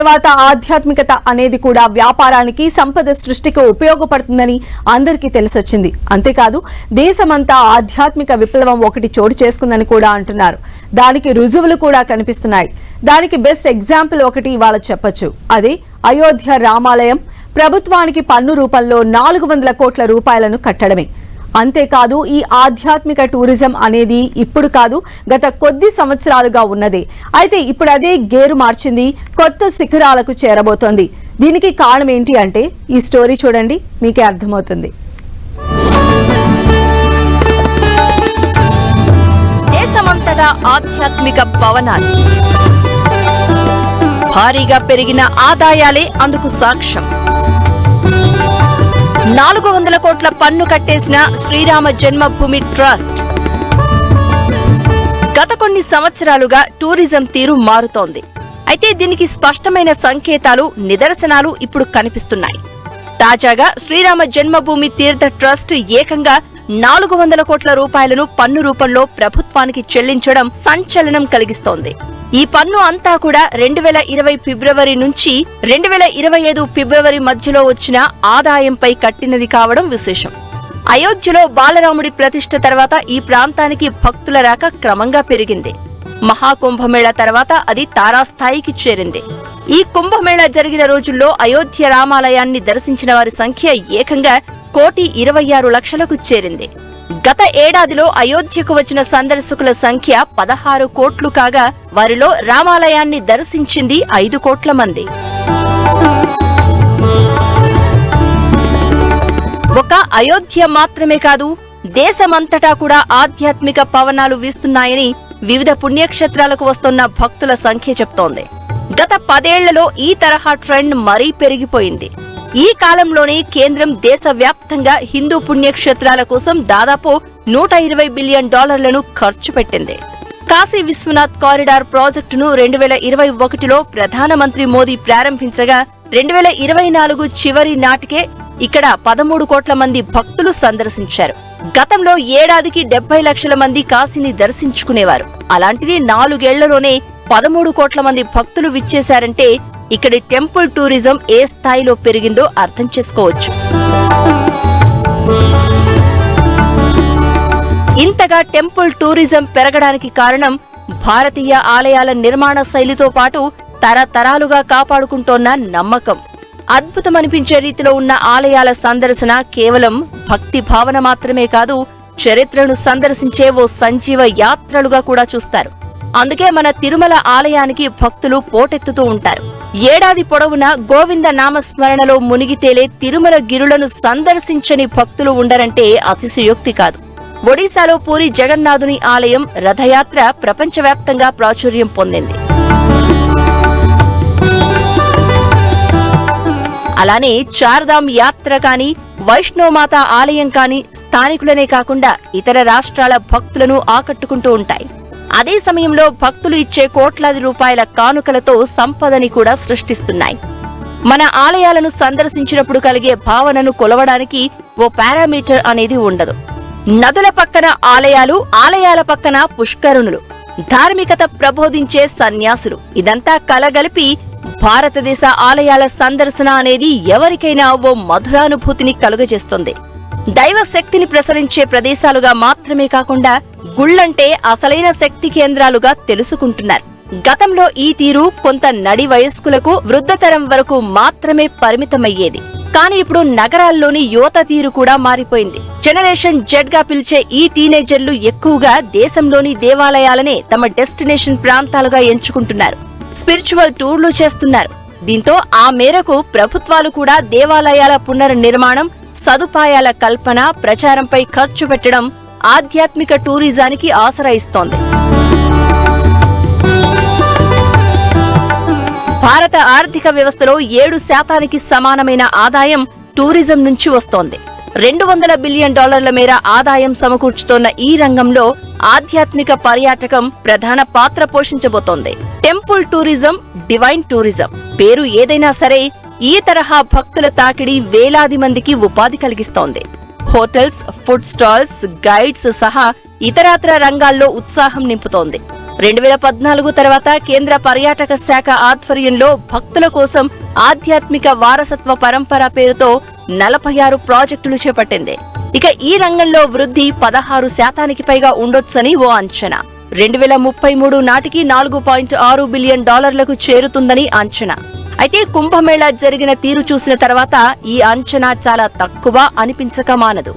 తర్వాత ఆధ్యాత్మికత అనేది కూడా వ్యాపారానికి సంపద సృష్టికి ఉపయోగపడుతుందని అందరికీ తెలిసొచ్చింది. అంతేకాదు దేశమంతా ఆధ్యాత్మిక విప్లవం ఒకటి చోటు చేసుకుందని కూడా అంటున్నారు. దానికి రుజువులు కూడా కనిపిస్తున్నాయి. దానికి బెస్ట్ ఎగ్జాంపుల్ ఒకటి ఇవాళ చెప్పొచ్చు. అదే అయోధ్య రామాలయం. ప్రభుత్వానికి పన్ను రూపంలో నాలుగు వందల కోట్ల రూపాయలను కట్టడమే. అంతేకాదు ఈ ఆధ్యాత్మిక టూరిజం అనేది ఇప్పుడు కాదు గత కొద్ది సంవత్సరాలుగా ఉన్నదే. అయితే ఇప్పుడు అదే గేరు మార్చింది కొత్త శిఖరాలకు చేరబోతోంది. దీనికి కారణం ఏంటి అంటే ఈ స్టోరీ చూడండి మీకే అర్థమవుతుంది. దేశమంతటా ఆధ్యాత్మిక భవనాలు. భారీగా పెరిగిన ఆదాయాలే అందుకు సాక్ష్యం. నాలుగు వందల కోట్ల పన్ను కట్టేసిన శ్రీరామ జన్మభూమి ట్రస్ట్. గత కొన్ని సంవత్సరాలుగా టూరిజం తీరు మారుతోంది. అయితే దీనికి స్పష్టమైన సంకేతాలు నిదర్శనాలు ఇప్పుడు కనిపిస్తున్నాయి. తాజాగా శ్రీరామ జన్మభూమి తీర్థ ట్రస్ట్ ఏకంగా నాలుగు వందల కోట్ల రూపాయలను పన్ను రూపంలో ప్రభుత్వానికి చెల్లించడం సంచలనం కలిగిస్తోంది. ఈ పన్ను అంతా కూడా రెండు వేల ఇరవై ఫిబ్రవరి నుంచి రెండు వేల ఇరవై ఐదు ఫిబ్రవరి మధ్యలో వచ్చిన ఆదాయంపై కట్టినది కావడం విశేషం. అయోధ్యలో బాలరాముడి ప్రతిష్ఠ తర్వాత ఈ ప్రాంతానికి భక్తుల రాక క్రమంగా పెరిగింది. మహాకుంభమేళ తర్వాత అది తారాస్థాయికి చేరింది. ఈ కుంభమేళ జరిగిన రోజుల్లో అయోధ్య రామాలయాన్ని దర్శించిన వారి సంఖ్య ఏకంగా కోటి ఇరవై ఆరు లక్షలకు చేరింది. గత ఏడాదిలో అయోధ్యకు వచ్చిన సందర్శకుల సంఖ్య పదహారు కోట్లు కాగా వారిలో రామాలయాన్ని దర్శించింది ఐదు కోట్ల మంది. ఒక అయోధ్య మాత్రమే కాదు దేశమంతటా కూడా ఆధ్యాత్మిక పవనాలు వీస్తున్నాయని వివిధ పుణ్యక్షేత్రాలకు వస్తున్న భక్తుల సంఖ్య చెప్తోంది. గత పదేళ్ళలో ఈ తరహా ట్రెండ్ మరీ పెరిగిపోయింది. ఈ కాలంలోనే కేంద్రం దేశవ్యాప్తంగా హిందూ పుణ్యక్షేత్రాల కోసం దాదాపు నూట ఇరవై బిలియన్ డాలర్లను ఖర్చు పెట్టింది. కాశీ విశ్వనాథ్ కారిడార్ ప్రాజెక్టును రెండు వేల ఇరవై ఒకటిలో ప్రధానమంత్రి మోదీ ప్రారంభించగా రెండు వేల ఇరవై నాలుగు చివరి నాటికే ఇక్కడ పదమూడు కోట్ల మంది భక్తులు సందర్శించారు. గతంలో ఏడాదికి డెబ్బై లక్షల మంది కాశీని దర్శించుకునేవారు. అలాంటిది నాలుగేళ్ళలోనే పదమూడు కోట్ల మంది భక్తులు విచ్చేశారంటే ఇక్కడి టెంపుల్ టూరిజం ఏ స్థాయిలో పెరిగిందో అర్థం చేసుకోవచ్చు. ఇంతగా టెంపుల్ టూరిజం పెరగడానికి కారణం భారతీయ ఆలయాల నిర్మాణ శైలితో పాటు తరతరాలుగా కాపాడుకుంటోన్న నమ్మకం. అద్భుతమనిపించే రీతిలో ఉన్న ఆలయాల సందర్శన కేవలం భక్తి భావన మాత్రమే కాదు చరిత్రను సందర్శించే ఓ సంజీవ యాత్రలుగా కూడా చూస్తారు. అందుకే మన తిరుమల ఆలయానికి భక్తులు పోటెత్తుతూ ఉంటారు. ఏడాది పొడవునా గోవింద నామస్మరణలో మునిగితేలే తిరుమల గిరులను సందర్శించని భక్తులు ఉండరంటే అతిశయోక్తి కాదు. ఒడిశాలో పూరి జగన్నాథుని ఆలయం రథయాత్ర ప్రపంచవ్యాప్తంగా ప్రాచుర్యం పొందింది. అలానే చార్ధామ్ యాత్ర కాని వైష్ణోమాత ఆలయం కాని స్థానికులనే కాకుండా ఇతర రాష్ట్రాల భక్తులను ఆకట్టుకుంటూ ఉంటాయి. అదే సమయంలో భక్తులు ఇచ్చే కోట్లాది రూపాయల కానుకలతో సంపదని కూడా సృష్టిస్తున్నాయి. మన ఆలయాలను సందర్శించినప్పుడు కలిగే భావనను కొలవడానికి ఓ పారామీటర్ అనేది ఉండదు. నదుల పక్కన ఆలయాలు ఆలయాల పక్కన పుష్కరుణులు ధార్మికత ప్రబోధించే సన్యాసులు. ఇదంతా కలగలిపి భారతదేశ ఆలయాల సందర్శన అనేది ఎవరికైనా ఓ మధురానుభూతిని కలుగజేస్తుంది. దైవ శక్తిని ప్రసరించే ప్రదేశాలుగా మాత్రమే కాకుండా గుళ్ళంటే అసలైన శక్తి కేంద్రాలుగా తెలుసుకుంటున్నారు. గతంలో ఈ తీరు కొంత నడి వయస్కులకు వృద్ధతరం వరకు మాత్రమే పరిమితమయ్యేది. కానీ ఇప్పుడు నగరాల్లోని యువత తీరు కూడా మారిపోయింది. జనరేషన్ జెడ్గా పిలిచే ఈ టీనేజర్లు ఎక్కువగా దేశంలోని దేవాలయాలనే తమ డెస్టినేషన్ ప్రాంతాలుగా ఎంచుకుంటున్నారు. స్పిరిచువల్ టూర్లు చేస్తున్నారు. దీంతో ఆ మేరకు ప్రభుత్వాలు కూడా దేవాలయాల పునర్నిర్మాణం సదుపాయాల కల్పన ప్రచారంపై ఖర్చు పెట్టడం ఆధ్యాత్మిక టూరిజానికి ఆసరా ఇస్తోంది. భారత ఆర్థిక వ్యవస్థలో ఏడు శాతానికి సమానమైన ఆదాయం టూరిజం నుంచి వస్తోంది. రెండు వందల బిలియన్ డాలర్ల మేర ఆదాయం సమకూర్చుతోన్న ఈ రంగంలో ఆధ్యాత్మిక పర్యాటకం ప్రధాన పాత్ర పోషించబోతోంది. Temple tourism divine tourism. పేరు ఏదైనా సరే ఈ తరహా భక్తుల తాకిడి వేలాది మందికి ఉపాధి కలిగిస్తోంది. హోటల్స్ ఫుడ్ స్టాల్స్ గైడ్స్ సహా ఇతరాతర రంగాల్లో ఉత్సాహం నింపుతోంది. రెండు వేల పద్నాలుగు తర్వాత కేంద్ర పర్యాటక శాఖ ఆధ్వర్యంలో భక్తుల కోసం ఆధ్యాత్మిక వారసత్వ పరంపర పేరుతో నలభై ఆరు ప్రాజెక్టులు చేపట్టింది. ఇక ఈ రంగంలో వృద్ధి పదహారు శాతానికి పైగా ఉండొచ్చని ఓ అంచనా. రెండు వేల ముప్పై మూడు నాటికి నాలుగు పాయింట్ ఆరు బిలియన్ డాలర్లకు చేరుతుందని అంచనా. అయితే కుంభమేళా జరిగిన తీరు చూసిన తర్వాత ఈ అంచనా చాలా తక్కువ అనిపించక మానదు.